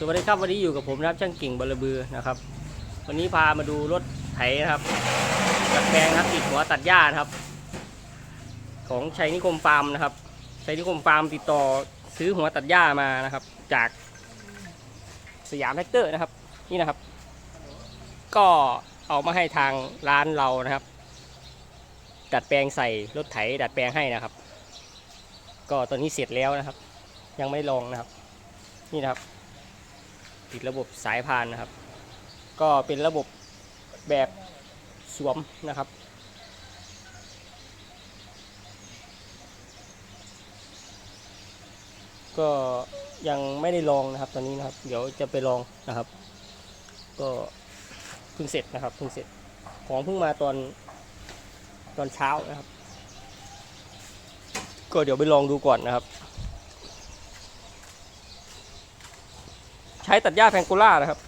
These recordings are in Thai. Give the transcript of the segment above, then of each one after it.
สวัสดีครับวันนี้อยู่กับผมนะครับช่างกิ่งบลบือนะครับ วันนี้พามาดูรถไถนะครับตัดแปลงนะครับติดหัวตัดหญ้านะครับ ของชัยนิคมฟาร์มนะครับชัยนิคมฟาร์มติดต่อซื้อหัวตัดหญ้ามานะครับ จากสยามแท็กเตอร์นะครับ นี่นะครับ ก็เอามาให้ทางร้านเรานะครับ ดัดแปลงใส่รถไถดัดแปลงให้นะครับ ก็ตอนนี้เสร็จแล้วนะครับ ยังไม่ลองนะครับ นี่นะครับ ติดระบบสายพานนะครับ ก็เป็นระบบแบบสวมนะครับ ก็ยังไม่ได้ลองนะครับตอนนี้นะครับ เดี๋ยวจะไปลองนะครับ ก็เพิ่งเสร็จนะครับเพิ่งเสร็จของเพิ่งมาตอนตอนเช้านะครับ ก็เดี๋ยวไปลองดูก่อนนะครับ ใช้ตัดหญ้าแพงกูล่านะครับ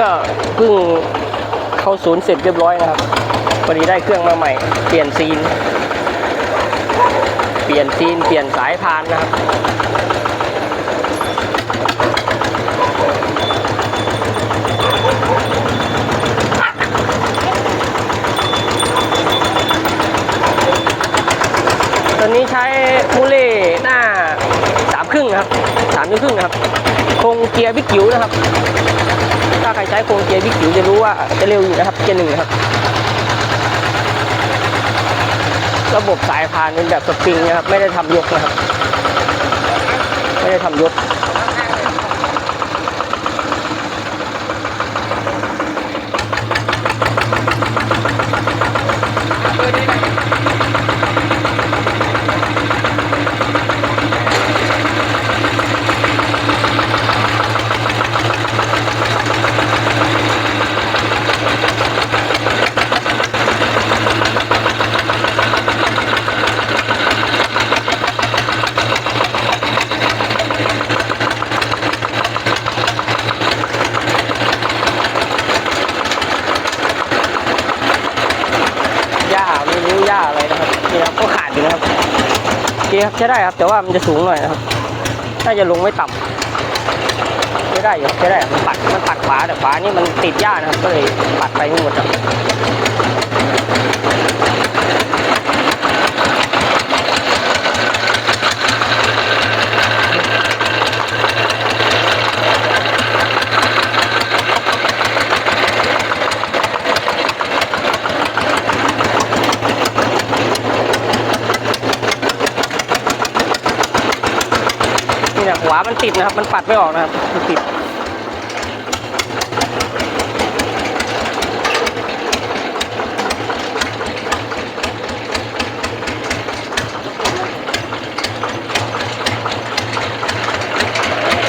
ก็เพิ่งเข้าศูนย์เสร็จเรียบร้อยนะครับพอดีได้เครื่องมาใหม่ เปลี่ยนซีน เปลี่ยนซีน เปลี่ยนสายพานนะครับตอนนี้ใช้มูเล่หน้าสามครึ่งนะครับสามนิ้วครึ่งนะครับ คงเกียร์บิ๊กจิ๋วนะครับ ถ้าใครใช้โครงเกียร์บิ๊กจิ๋วจะรู้ว่าจะเร็วอยู่นะครับเกียร์หนึ่งนะครับ ระบบสายพานเป็นแบบสปริงนะครับ ไม่ได้ทำยกนะครับ ไม่ได้ทำยก หญ้าไม่รู้หญ้าอะไรนะครับนี่ครับก็ขาดอยู่นะครับ โอเคครับใช้ได้ครับ แต่ว่ามันจะสูงหน่อยนะครับน่าจะลงไม่ต่ำใช้ได้อยู่ใช้ได้มันปัดมันปัดขวาแต่ขวานี่มันติดหญ้านะครับก็เลยปัดไปไม่หมดครับ มันติดนะครับ มันปัดไม่ออกนะครับมันติด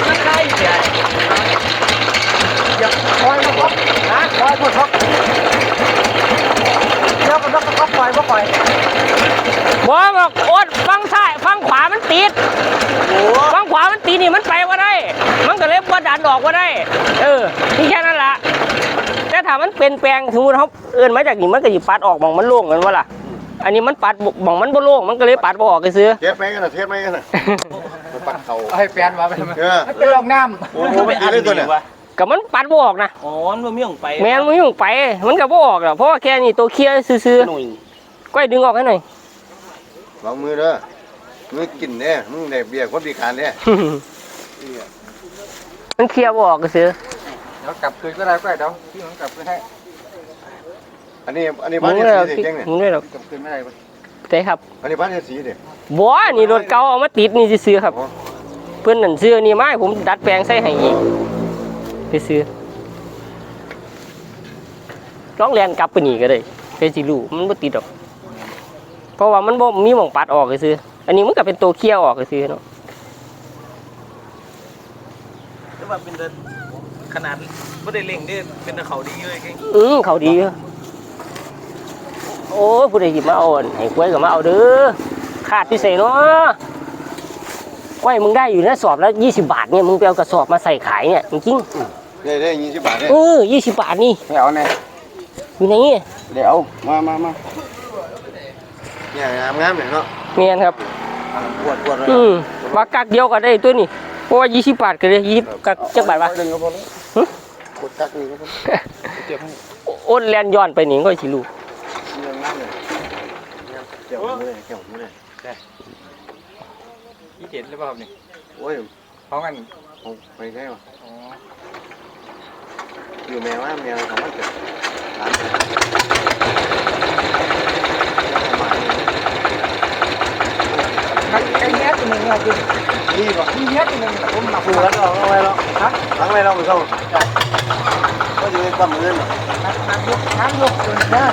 ไม่ใช่เดี๋ยวอย่าคอยมาครับนะคอยมาครับเดี๋ยวกันแล้วก็ปล่อยก็ปล่อยบอกบอกโอ๊ตฟังซ้า ฟังขวามันติดโอ้ฟังขวามันติดนี่มันไปว่าได้ มันก็เลยว่าดันออกว่าได้ เออนี่แค่นั้นละแต่ถ้ามันเป็นแปลงสมมติเขาเอื่นมาจากนี่มันก็หยิบปัดออกมองมันโล่งกันว่าล่ะ อันนี้มันปัดมองมันบ่โล่งมันก็เลยปัดบ่ออกไปซื้อเทปไหมกันนะเทปไหมกันนะมันปัดเขาให้แฟนมาไปทำไมเออมันเป็นรองน้โอ้โหไม่ดีเลยตัวเนี่ยกับมันปัดบ่ออกนะอ๋อมันไม่องไปแมนมันยุ่งไป มันก็บ่ออกหรอกเพราะว่าแค่นี้ตัวเคลียร์ซื้อหนุ่ยๆก้อยดึงออกให้หน่อยลองมือเด้อ มือกินเนี่ยมึงได้เบียร์คนพิการเนี่ยมันเคลียร์บออกก็ซื้อเดี๋ยวกลับคืนก็ได้ก็ได้เดี๋ยวพี่ผมกลับคืนให้อันนี้อันนี้มึบ้านเทเลยหรอกสีเก่งเนี่ยมึงเลยหรอกกลับคืนไม่ได้ใช่ครับ อันนี้บ้านเทสีเด็กบ่นี่รถเก่าเอามาติดนี่ซื้อครับ เพื่อนหนั่นซื้อนี่ไมาให้ผมดัดแปลงใส่ให้อีกไปซื้อร้องเรียนกลับไปนี่ก็ได้ไปสิรู้มันบ่ติดหรอก เพราะว่ามันบ่มีหม่องปัดออกซื้อ อันนี้มันก็เป็นตัวเคลียร์ออกซื้อเนาะแต่ว่าเป็นแต่ขนาดไม่ได้เล่งได้เป็นแต่เขาดีเลยเก่งอืมเขาดีอยู่โอ้ยผู้ใดหยิบมาเอาอันให้กล้วยก็มาเอาเด้อขาดพิเศษเนาะกล้วยมึงได้อยู่นะสอบแล้วยี่สิบาทเนี่ยมึงไปเอากระสอบมาใส่ขายเนี่ยจริงได้ได้ยี่สิบบาทๆเนี่ยเออยี่สิบาทนี่ไม่เอาแน่อยู่ในนี้เดี๋ยวเอามามามาเนี่ยงามงามเลยเนาะเมียนครับ ปวดปวดเลยอืมว่ากักเดียวก็ได้ตัวนี้เพราะว่ายี่สิบบาทก็เลยยี่สิบกักจักบาทวะหนึ่งก็พอแล้วกดกักนี่ก็พอเจ็บให้โอ้นแลนย้อนไปนี่ก็สิลูกเรื่องงามเลยเกี่ยวมือเกี่ยวมือยี่เจ็ดหรือเปล่าครับนี่โอ้ยพร้อมกันผมไปได้ป่ะอ๋ออยู่แมวว่าแมวของมันเกิด ร้านไอ้ย่ตัวหนึ่งอะคือนี่ป่ะมีแย่ตัวหนึ่งผมหนักคือแล้วเอาไว้แล้วฮะทั้งไว้เราไม่ต้องก็จะเป็นความมือหนักหนักยกทั้งยกตัวนี้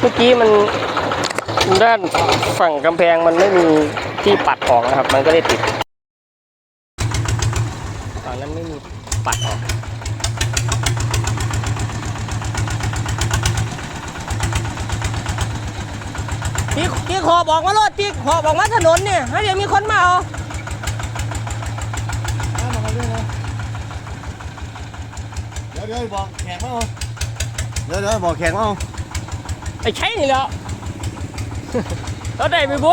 เมื่อกี้มันด้านฝั่งกำแพงมันไม่มี ที่ปัดออกนะครับ มันก็เลยติดตอนนั้นไม่มีปัดออกพี่พี่ขอบอกมารถพี่ขอบอกมาถนนเนี่ยให้เดี๋ยวมีคนมาเอาเดี๋ยวเดี๋ยวบอกแขกมาเดี๋ยวเดี๋ยวบอกแขกมาไอ้ใช่นี่แหล้วเราได้ไปบั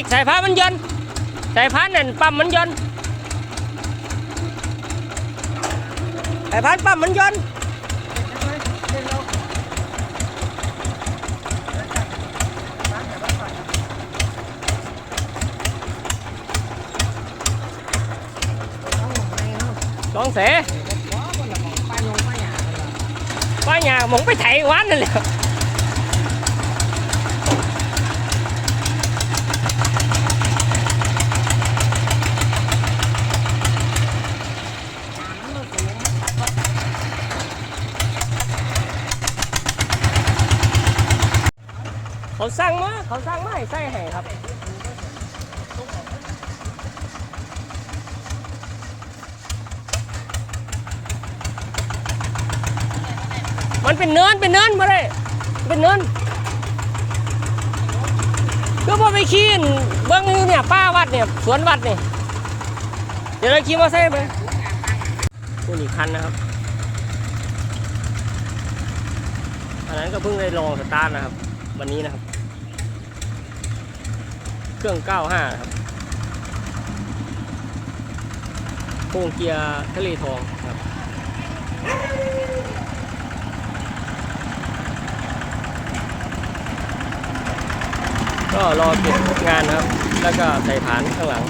พีกสายพานมันยนต์สายพานนั่นปั๊มมันย สายพานปั๊มมันยนต์ลองเสป้าหยาหมองไปไถวันนั่นแหละเขาสั่งมาเขาสั่งมาให้ใส่ให้ครับ มันเป็นเนินเป็นเนินมาเลยเป็นเนินก็พอไปขี้นเบื้องนี้เนี่ยป้าวัดเนี่ยสวนวัดเนี่ยเดี๋ยวเราขี่มอเตอร์ไซค์ไปนี่อีกคันนะครับอันนั้นก็เพิ่งได้ลองสตาร์ทนะครับ วันนี้นะครับ เครื่อง 95 ครับโค้งเกียร์ทะเลทองครับก็รอเก็บงานครับ แล้วก็ใส่ฐานข้างหลัง